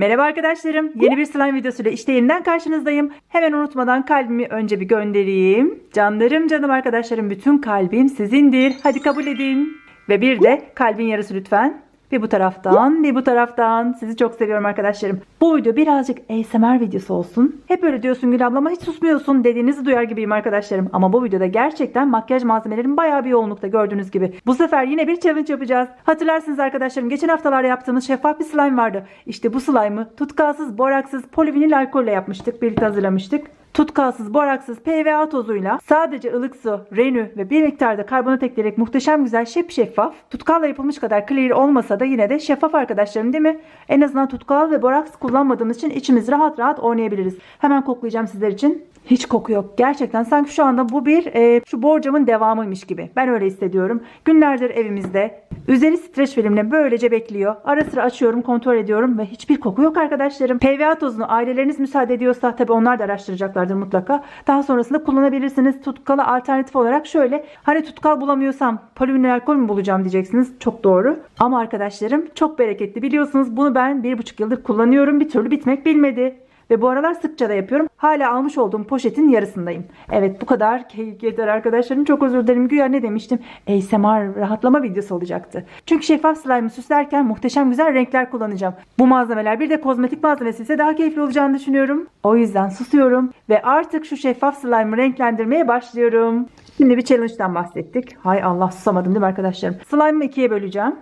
Merhaba arkadaşlarım. Yeni bir slime videosuyla işte yeniden karşınızdayım. Hemen unutmadan kalbimi önce bir göndereyim. Canlarım canım arkadaşlarım bütün kalbim sizindir. Hadi kabul edin. Ve bir de kalbin yarısı lütfen. Bir bu taraftan, bir bu taraftan. Sizi çok seviyorum arkadaşlarım. Bu video birazcık ASMR videosu olsun. Hep öyle diyorsun Gül ablama hiç susmuyorsun dediğinizi duyar gibiyim arkadaşlarım. Ama bu videoda gerçekten makyaj malzemelerim bayağı bir yoğunlukta gördüğünüz gibi. Bu sefer yine bir challenge yapacağız. Hatırlarsınız arkadaşlarım geçen haftalarda yaptığımız şeffaf bir slime vardı. İşte bu slime'ı tutkalsız, boraksız, polivinil alkolle yapmıştık. Birlikte hazırlamıştık. Tutkalsız, boraksız PVA tozuyla sadece ılık su, renü ve bir miktarda karbonat ekleyerek muhteşem güzel şef şeffaf. Tutkalla yapılmış kadar clear olmasa da yine de şeffaf arkadaşlarım değil mi? En azından tutkal ve boraks kullanmadığımız için içimiz rahat rahat oynayabiliriz. Hemen koklayacağım sizler için. Hiç koku yok. Gerçekten sanki şu anda bu bir e, şu borcamın devamıymış gibi. Ben öyle hissediyorum. Günlerdir evimizde. Üzeri streç filmle böylece bekliyor. Ara sıra açıyorum, kontrol ediyorum ve hiçbir koku yok arkadaşlarım. PVA tozunu aileleriniz müsaade ediyorsa tabii onlar da araştıracaklardır mutlaka. Daha sonrasında kullanabilirsiniz. Tutkala alternatif olarak şöyle hani tutkal bulamıyorsam polivinil alkol mü bulacağım diyeceksiniz. Çok doğru. Ama arkadaşlarım çok bereketli. Biliyorsunuz bunu ben bir buçuk yıldır kullanıyorum. Bir türlü bitmek bilmedi. Ve bu aralar sıkça da yapıyorum. Hala almış olduğum poşetin yarısındayım. Evet bu kadar yeter arkadaşlarım. Çok özür dilerim. Güya ne demiştim? ASMR rahatlama videosu olacaktı. Çünkü şeffaf slime'ı süslerken muhteşem güzel renkler kullanacağım. Bu malzemeler bir de kozmetik malzemesi ise daha keyifli olacağını düşünüyorum. O yüzden susuyorum. Ve artık şu şeffaf slime'ı renklendirmeye başlıyorum. Şimdi bir challenge'dan bahsettik. Hay Allah susamadım değil mi arkadaşlarım? Slime'ı ikiye böleceğim.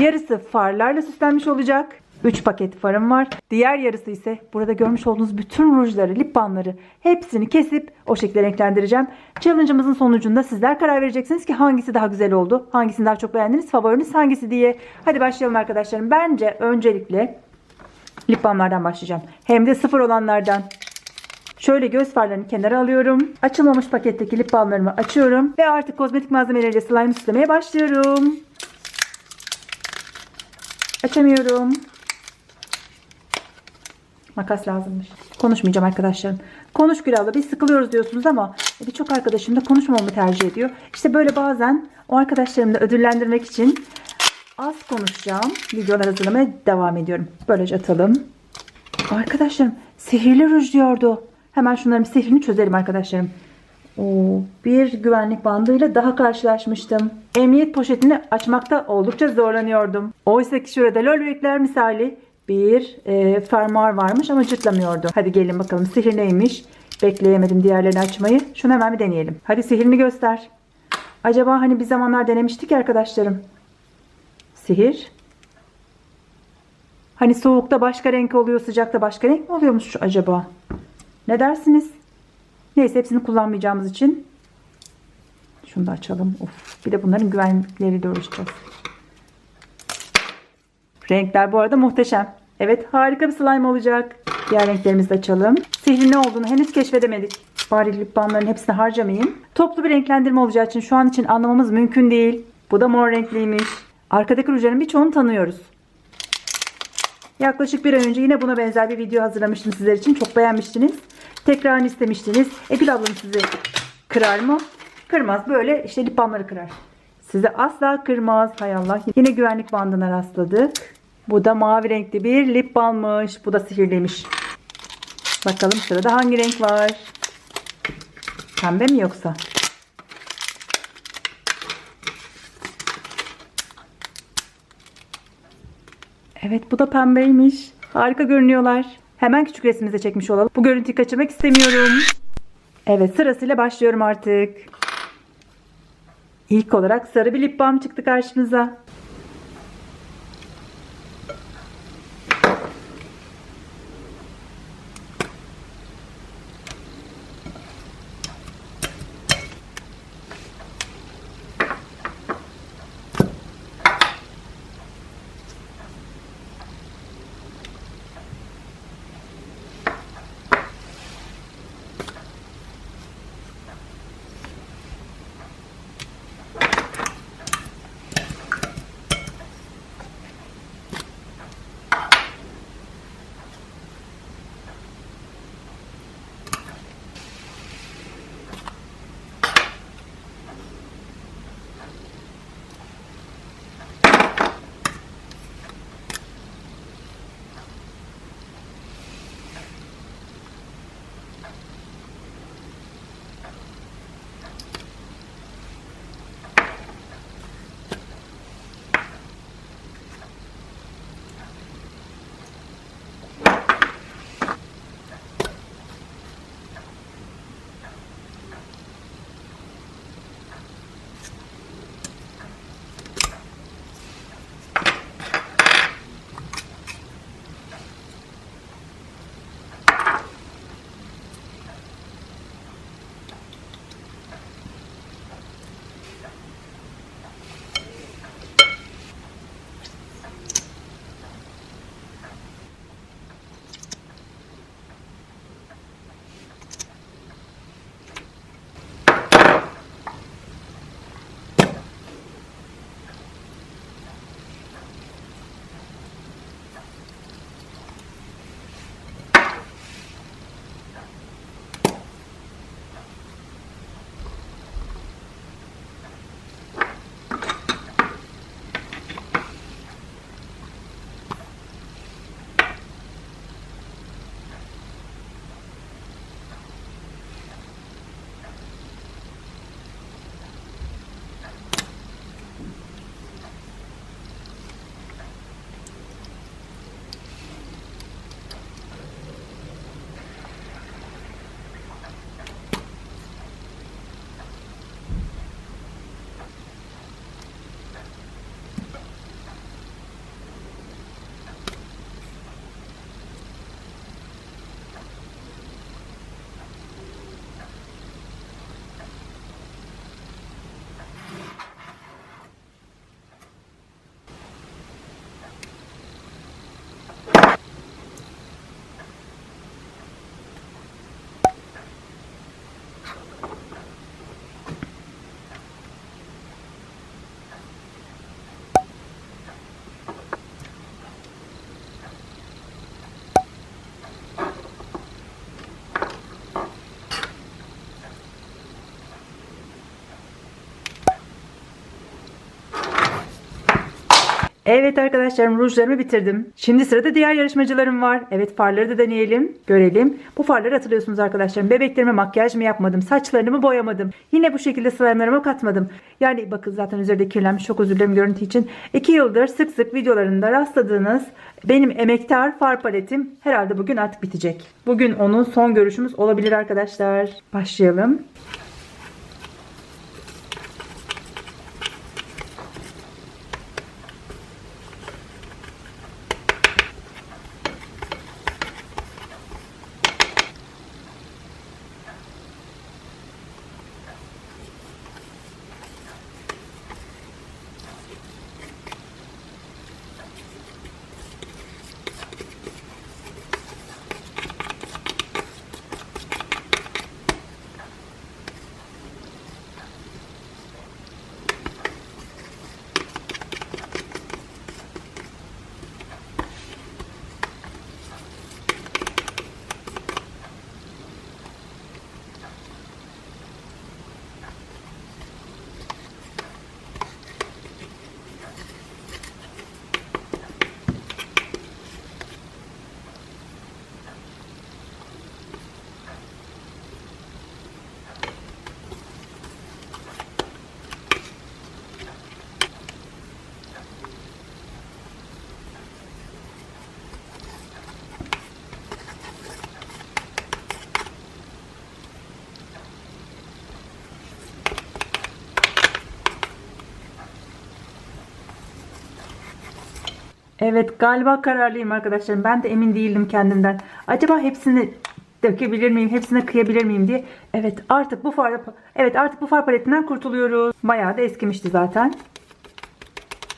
Yarısı farlarla süslenmiş olacak. 3 paket farım var. Diğer yarısı ise burada görmüş olduğunuz bütün rujları, lip balmları hepsini kesip o şekilde renklendireceğim. Challenge'ımızın sonucunda sizler karar vereceksiniz ki hangisi daha güzel oldu, hangisini daha çok beğendiniz, favoriniz hangisi diye. Hadi başlayalım arkadaşlarım. Bence öncelikle lip balmlardan başlayacağım. Hem de sıfır olanlardan. Şöyle göz farlarını kenara alıyorum. Açılmamış paketteki lip balmlarımı açıyorum. Ve artık kozmetik malzemeleriyle slime süslemeye başlıyorum. Açamıyorum. Makas lazımmış. Konuşmayacağım arkadaşlarım. Konuş Gül abla biz sıkılıyoruz diyorsunuz ama birçok arkadaşım da konuşmamamı tercih ediyor. İşte böyle bazen o arkadaşlarımı da ödüllendirmek için az konuşacağım. Videolar hazırlamaya devam ediyorum. Böylece atalım. Arkadaşlarım sihirli ruj diyordu. Hemen şunların sihrini çözelim arkadaşlarım. Oo, bir güvenlik bandıyla daha karşılaşmıştım. Emniyet poşetini açmakta oldukça zorlanıyordum. Oysa ki şurada lol misali bir e, fermuar varmış ama cırtlamıyordu. Hadi gelin bakalım sihir neymiş. Bekleyemedim diğerlerini açmayı. Şunu hemen bir deneyelim. Hadi sihirini göster. Acaba hani bir zamanlar denemiştik ya arkadaşlarım. Sihir. Hani soğukta başka renk oluyor, sıcakta başka renk mi oluyormuş acaba? Ne dersiniz? Neyse hepsini kullanmayacağımız için şunu da açalım. Of, bir de bunların güvenlikleriyle uğraşacağız. Renkler bu arada muhteşem. Evet harika bir slime olacak. Diğer renklerimizi açalım. Sihrin ne olduğunu henüz keşfedemedik. Bari lip balmların hepsini harcamayayım. Toplu bir renklendirme olacağı için şu an için anlamamız mümkün değil. Bu da mor renkliymiş. Arkadaki rujların birçoğunu tanıyoruz. Yaklaşık bir ay önce yine buna benzer bir video hazırlamıştım sizler için. Çok beğenmiştiniz. Tekrarını istemiştiniz. Egül ablam sizi kırar mı? Kırmaz. Böyle işte lip balmları kırar. Sizi asla kırmaz. Hay Allah. Yine güvenlik bandına rastladık. Bu da mavi renkli bir lip balmış. Bu da sihirliymiş. Bakalım sırada hangi renk var? Pembe mi yoksa? Evet bu da pembeymiş. Harika görünüyorlar. Hemen küçük resmimize çekmiş olalım. Bu görüntüyü kaçırmak istemiyorum. Evet sırasıyla başlıyorum artık. İlk olarak sarı bir lip balm çıktı karşımıza. Evet arkadaşlarım rujlarımı bitirdim. Şimdi sırada diğer yarışmacılarım var. Evet farları da deneyelim. Görelim. Bu farları hatırlıyorsunuz arkadaşlarım. Bebeklerime makyaj mı yapmadım? Saçlarını mı boyamadım? Yine bu şekilde slime'larımı katmadım. Yani bakın zaten üzerinde kirlenmiş. Çok özür dilerim görüntü için. 2 yıldır sık sık videolarında rastladığınız benim emektar far paletim herhalde bugün artık bitecek. Bugün onun son görüşümüz olabilir arkadaşlar. Başlayalım. Evet galiba kararlıyım arkadaşlarım. Ben de emin değildim kendimden. Acaba hepsini dökebilir miyim? Hepsine kıyabilir miyim diye. Evet artık bu far Evet artık bu far paletinden kurtuluyoruz. Bayağı da eskimişti zaten.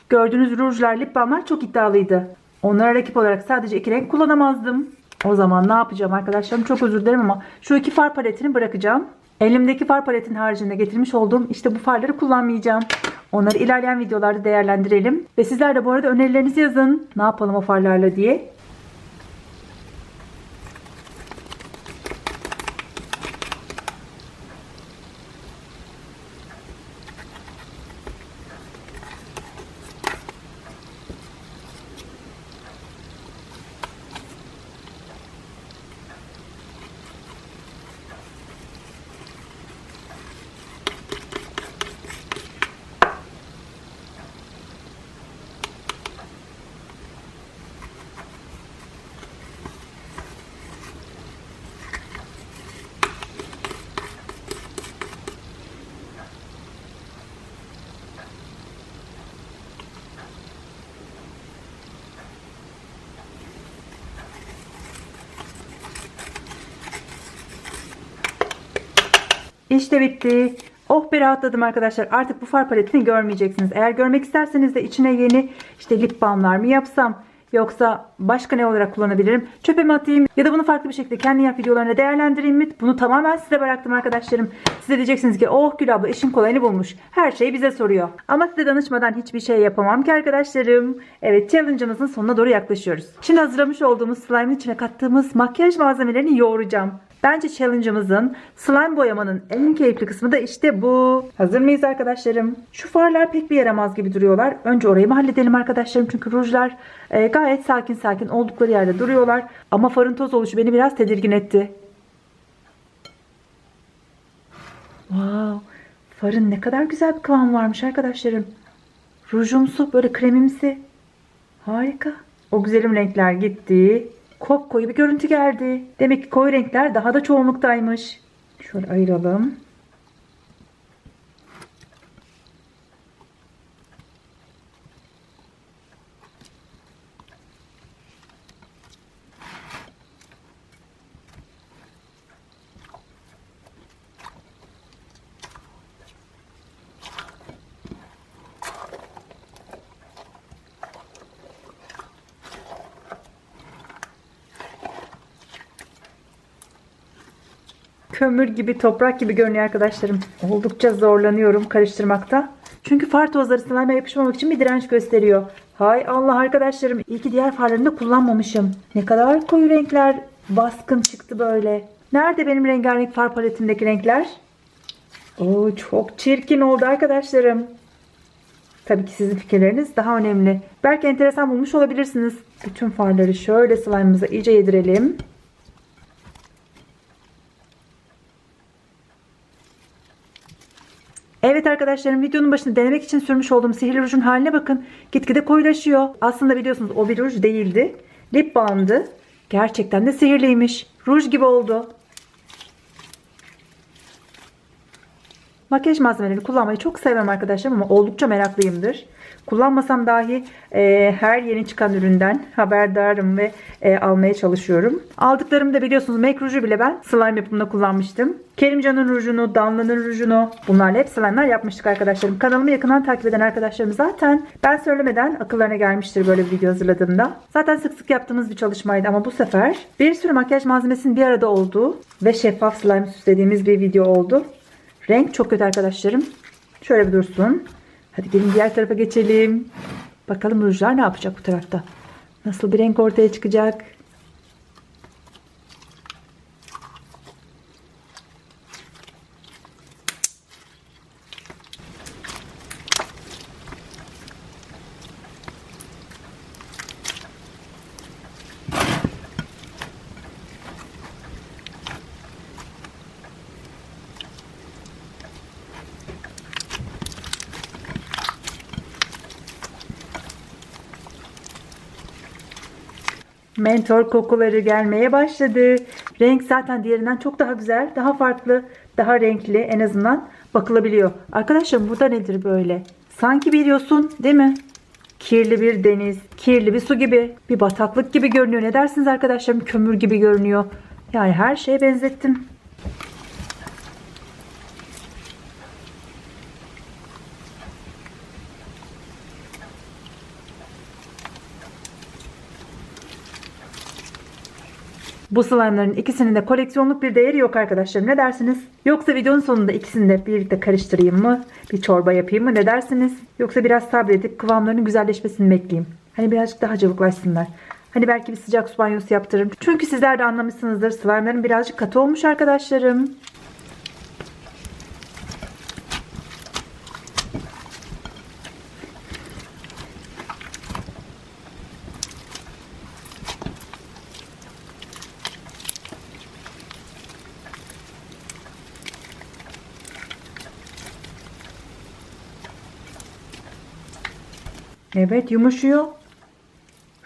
Gördüğünüz rujlar, lip balmlar çok iddialıydı. Onlara rakip olarak sadece iki renk kullanamazdım. O zaman ne yapacağım arkadaşlarım? Çok özür dilerim ama şu iki far paletini bırakacağım. Elimdeki far paletin haricinde getirmiş olduğum işte bu farları kullanmayacağım. Onları ilerleyen videolarda değerlendirelim. Ve sizler de bu arada önerilerinizi yazın. Ne yapalım o farlarla diye. İşte bitti. Oh be rahatladım arkadaşlar. Artık bu far paletini görmeyeceksiniz. Eğer görmek isterseniz de içine yeni işte lip balmlar mı yapsam yoksa başka ne olarak kullanabilirim? Çöpe mi atayım ya da bunu farklı bir şekilde kendi yap videolarına değerlendireyim mi? Bunu tamamen size bıraktım arkadaşlarım. Size diyeceksiniz ki oh Gül abla işin kolayını bulmuş. Her şeyi bize soruyor. Ama size danışmadan hiçbir şey yapamam ki arkadaşlarım. Evet challenge'ımızın sonuna doğru yaklaşıyoruz. Şimdi hazırlamış olduğumuz slime'ın içine kattığımız makyaj malzemelerini yoğuracağım. Bence challenge'ımızın slime boyamanın en keyifli kısmı da işte bu. Hazır mıyız arkadaşlarım? Şu farlar pek bir yaramaz gibi duruyorlar. Önce orayı mı halledelim arkadaşlarım? Çünkü rujlar e, gayet sakin sakin oldukları yerde duruyorlar. Ama farın toz oluşu beni biraz tedirgin etti. Wow, farın ne kadar güzel bir kıvam varmış arkadaşlarım. Rujumsu, böyle kremimsi. Harika. O güzelim renkler gitti. Kop koyu bir görüntü geldi. Demek ki koyu renkler daha da çoğunluktaymış. Şöyle ayıralım. Kömür gibi, toprak gibi görünüyor arkadaşlarım. Oldukça zorlanıyorum karıştırmakta. Çünkü far tozları slime'a yapışmamak için bir direnç gösteriyor. Hay Allah arkadaşlarım. İyi ki diğer farlarını da kullanmamışım. Ne kadar koyu renkler baskın çıktı böyle. Nerede benim rengarenk far paletimdeki renkler? Oo, çok çirkin oldu arkadaşlarım. Tabii ki sizin fikirleriniz daha önemli. Belki enteresan bulmuş olabilirsiniz. Bütün farları şöyle slime'ımıza iyice yedirelim. Evet arkadaşlarım videonun başında denemek için sürmüş olduğum sihirli rujun haline bakın. Gitgide koyulaşıyor. Aslında biliyorsunuz o bir ruj değildi. Lip balmdı. Gerçekten de sihirliymiş. Ruj gibi oldu. Makyaj malzemelerini kullanmayı çok severim arkadaşlarım ama oldukça meraklıyımdır. Kullanmasam dahi e, her yeni çıkan üründen haberdarım ve e, almaya çalışıyorum. Aldıklarımı da biliyorsunuz MAC ruju bile ben slime yapımında kullanmıştım. Kerimcan'ın rujunu, Damla'nın rujunu bunlarla hep slime'lar yapmıştık arkadaşlarım. Kanalımı yakından takip eden arkadaşlarım zaten ben söylemeden akıllarına gelmiştir böyle bir video hazırladığımda. Zaten sık sık yaptığımız bir çalışmaydı ama bu sefer bir sürü makyaj malzemesinin bir arada olduğu ve şeffaf slime süslediğimiz bir video oldu. Renk çok kötü arkadaşlarım. Şöyle bir dursun. Hadi gelin diğer tarafa geçelim. Bakalım rujlar ne yapacak bu tarafta. Nasıl bir renk ortaya çıkacak. Mentor kokuları gelmeye başladı. Renk zaten diğerinden çok daha güzel, daha farklı, daha renkli en azından bakılabiliyor. Arkadaşlar bu da nedir böyle? Sanki bir yosun değil mi? Kirli bir deniz, kirli bir su gibi, bir bataklık gibi görünüyor. Ne dersiniz arkadaşlarım? Kömür gibi görünüyor. Yani her şeye benzettim. Bu slime'ların ikisinin de koleksiyonluk bir değeri yok arkadaşlar. Ne dersiniz? Yoksa videonun sonunda ikisini de birlikte karıştırayım mı? Bir çorba yapayım mı? Ne dersiniz? Yoksa biraz sabredip kıvamlarının güzelleşmesini bekleyeyim. Hani birazcık daha cıvıklaşsınlar. Hani belki bir sıcak su banyosu yaptırırım. Çünkü sizler de anlamışsınızdır. Slime'ların birazcık katı olmuş arkadaşlarım. Evet yumuşuyor.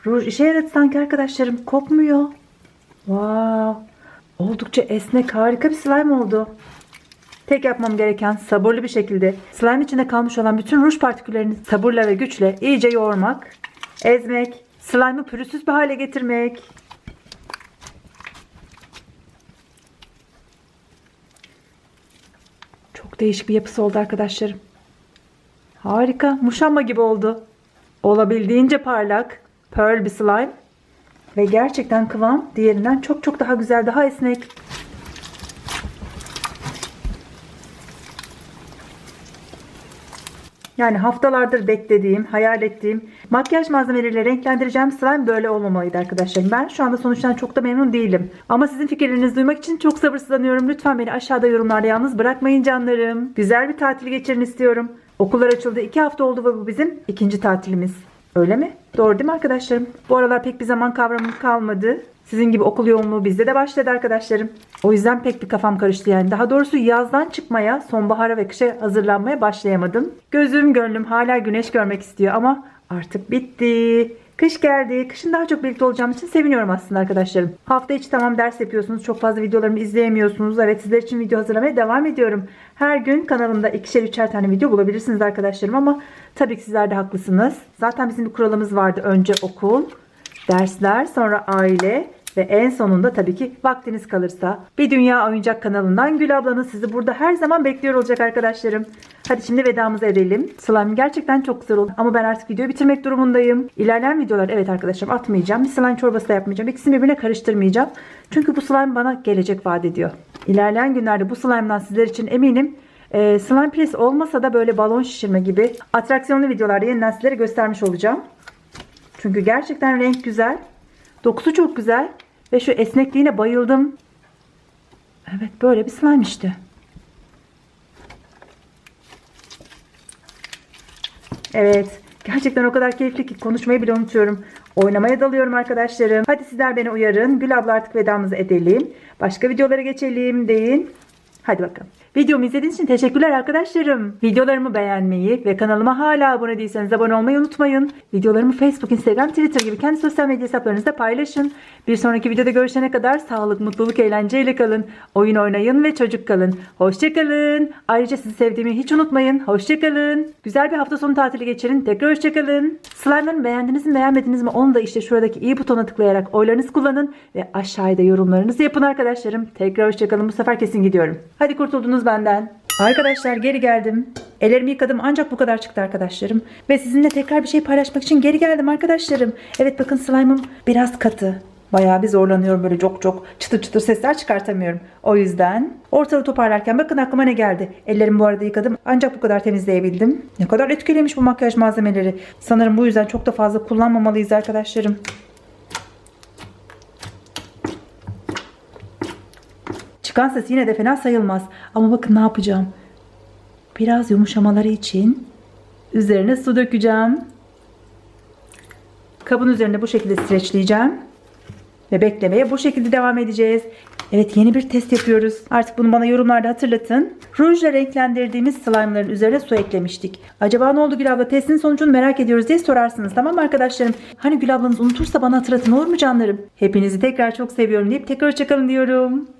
Ruj işe yaradı sanki arkadaşlarım. Kopmuyor. Wow. Oldukça esnek harika bir slime oldu. Tek yapmam gereken sabırlı bir şekilde slime içinde kalmış olan bütün ruj partiküllerini sabırla ve güçle iyice yoğurmak, ezmek, slime'ı pürüzsüz bir hale getirmek. Çok değişik bir yapısı oldu arkadaşlarım. Harika. Muşamba gibi oldu. Olabildiğince parlak. Pearl bir slime. Ve gerçekten kıvam diğerinden çok çok daha güzel, daha esnek. Yani haftalardır beklediğim, hayal ettiğim makyaj malzemeleriyle renklendireceğim slime böyle olmamalıydı arkadaşlarım. Ben şu anda sonuçtan çok da memnun değilim. Ama sizin fikirlerinizi duymak için çok sabırsızlanıyorum. Lütfen beni aşağıda yorumlarda yalnız bırakmayın canlarım. Güzel bir tatil geçirin istiyorum. Okullar açıldı. iki hafta oldu ve bu bizim ikinci tatilimiz. Öyle mi? Doğru değil mi arkadaşlarım? Bu aralar pek bir zaman kavramım kalmadı. Sizin gibi okul yoğunluğu bizde de başladı arkadaşlarım. O yüzden pek bir kafam karıştı yani. Daha doğrusu yazdan çıkmaya, sonbahara ve kışa hazırlanmaya başlayamadım. Gözüm gönlüm hala güneş görmek istiyor ama artık bitti. Kış geldi. Kışın daha çok birlikte olacağım için seviniyorum aslında arkadaşlarım. Hafta içi tamam ders yapıyorsunuz. Çok fazla videolarımı izleyemiyorsunuz. Evet sizler için video hazırlamaya devam ediyorum. Her gün kanalımda ikişer üçer tane video bulabilirsiniz arkadaşlarım ama tabii ki sizler de haklısınız. Zaten bizim bir kuralımız vardı. Önce okul, dersler, sonra aile ve en sonunda tabii ki vaktiniz kalırsa bir dünya oyuncak kanalından Gül ablanız sizi burada her zaman bekliyor olacak arkadaşlarım. Hadi şimdi vedamızı edelim. Slime gerçekten çok güzel oldu. Ama ben artık videoyu bitirmek durumundayım. İlerleyen videolar evet arkadaşlarım atmayacağım. Bir slime çorbası da yapmayacağım. İkisini birbirine karıştırmayacağım. Çünkü bu slime bana gelecek vaat ediyor. İlerleyen günlerde bu slime'dan sizler için eminim e, slime press olmasa da böyle balon şişirme gibi atraksiyonlu videolarda yeniden sizlere göstermiş olacağım. Çünkü gerçekten renk güzel. Dokusu çok güzel. Ve şu esnekliğine bayıldım. Evet böyle bir slime işte. Evet. Gerçekten o kadar keyifli ki konuşmayı bile unutuyorum. Oynamaya dalıyorum arkadaşlarım. Hadi sizler beni uyarın. Gül abla artık vedamızı edelim. Başka videolara geçelim deyin. Hadi bakalım. Videomu izlediğiniz için teşekkürler arkadaşlarım. Videolarımı beğenmeyi ve kanalıma hala abone değilseniz abone olmayı unutmayın. Videolarımı Facebook, Instagram, Twitter gibi kendi sosyal medya hesaplarınızda paylaşın. Bir sonraki videoda görüşene kadar sağlık, mutluluk, eğlenceyle kalın. Oyun oynayın ve çocuk kalın. Hoşçakalın. Ayrıca sizi sevdiğimi hiç unutmayın. Hoşçakalın. Güzel bir hafta sonu tatili geçirin. Tekrar hoşçakalın. Slime'larımı beğendiniz mi beğenmediniz mi onu da işte şuradaki i butona tıklayarak oylarınızı kullanın ve aşağıda yorumlarınızı yapın arkadaşlarım. Tekrar hoşçakalın. Bu sefer kesin gidiyorum. Hadi kurtuldunuz benden. Arkadaşlar geri geldim. Ellerimi yıkadım ancak bu kadar çıktı arkadaşlarım. Ve sizinle tekrar bir şey paylaşmak için geri geldim arkadaşlarım. Evet bakın slime'ım biraz katı. Bayağı bir zorlanıyorum böyle çok çok çıtır çıtır sesler çıkartamıyorum. O yüzden ortalığı toparlarken bakın aklıma ne geldi. Ellerimi bu arada yıkadım ancak bu kadar temizleyebildim. Ne kadar etkiliymiş bu makyaj malzemeleri. Sanırım bu yüzden çok da fazla kullanmamalıyız arkadaşlarım. Çıkan ses yine de fena sayılmaz. Ama bakın ne yapacağım. Biraz yumuşamaları için üzerine su dökeceğim. Kabın üzerine bu şekilde streçleyeceğim. Ve beklemeye bu şekilde devam edeceğiz. Evet yeni bir test yapıyoruz. Artık bunu bana yorumlarda hatırlatın. Rujla renklendirdiğimiz slime'ların üzerine su eklemiştik. Acaba ne oldu Gül abla testin sonucunu merak ediyoruz diye sorarsınız tamam mı arkadaşlarım? Hani Gül ablanız unutursa bana hatırlatın olur mu canlarım? Hepinizi tekrar çok seviyorum deyip tekrar hoşçakalın diyorum.